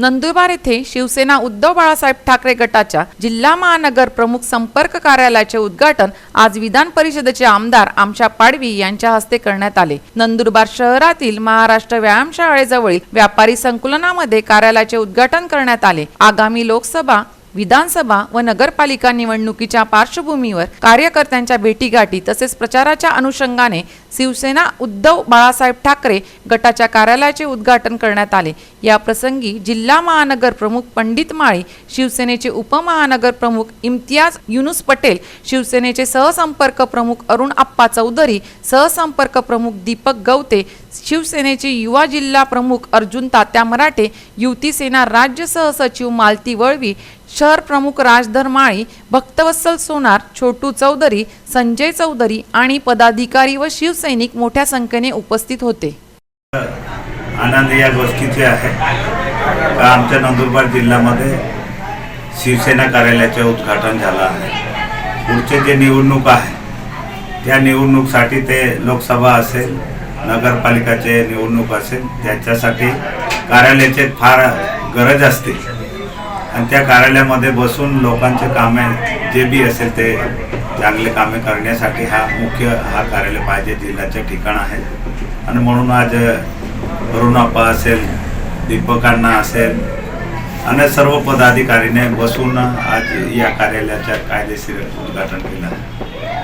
नंदुरबार येथे शिवसेना उद्धव बाळासाहेब ठाकरे गटाच्या जिल्हा महानगर प्रमुख संपर्क कार्यालयाचे उद्घाटन आज विधान परिषदेचे आमदार आमच्या पाडवी यांच्या हस्ते करण्यात आले. नंदुरबार शहरातील महाराष्ट्र व्यायामशाळेजवळील व्यापारी संकुलनामध्ये कार्यालयाचे उद्घाटन करण्यात आले. आगामी लोकसभा विधानसभा व नगरपालिका निवडणुकीच्या पार्श्वभूमीवर कार्यकर्त्यांच्या भेटीगाठी तसेच प्रचाराच्या अनुषंगाने शिवसेना उद्धव बाळासाहेब ठाकरे गटाच्या कार्यालयाचे उद्घाटन करण्यात आले. या प्रसंगी जिल्हा महानगर प्रमुख पंडित माळी शिवसेनेचे उपमहानगर प्रमुख इम्तियाज युनुस पटेल शिवसेनेचे सहसंपर्क प्रमुख अरुण आप्पा चौधरी सहसंपर्क प्रमुख दीपक गवते शिवसेनेचे युवा जिल्हा प्रमुख अर्जुन तात्या मराठे युवती सेना राज्य सहसचिव मालती वळवी शहर प्रमुख राजधर माळी भक्तवत्सल सोनार छोटू चौधरी संजय चौधरी आणि पदाधिकारी व शिवसैनिक मोठ्या संख्येने उपस्थित होते. आनंद या गोष्टीचे आहे. आमच्या नंदुरबार जिल्ह्यामध्ये शिवसेना कार्यालयाचे उद्घाटन झालं आहे. पुढचे जे निवडणूक आहे त्या निवडणूकसाठी ते लोकसभा असेल नगरपालिकाचे निवडणूक असेल त्याच्यासाठी कार्यालयाचे फार गरज असते. आणि त्या कार्यालयामध्ये बसून लोकांचे कामे जे बी असेल ते चांगले कामे करण्यासाठी हा मुख्य हा कार्यालय पाहिजे जिल्ह्याचे ठिकाण आहे. आणि म्हणून आज अरुणाप्पा असेल दीपकांना असेल आणि सर्व पदाधिकारीने बसून आज या कार्यालयाच्या कायदेशीर उद्घाटन केलं.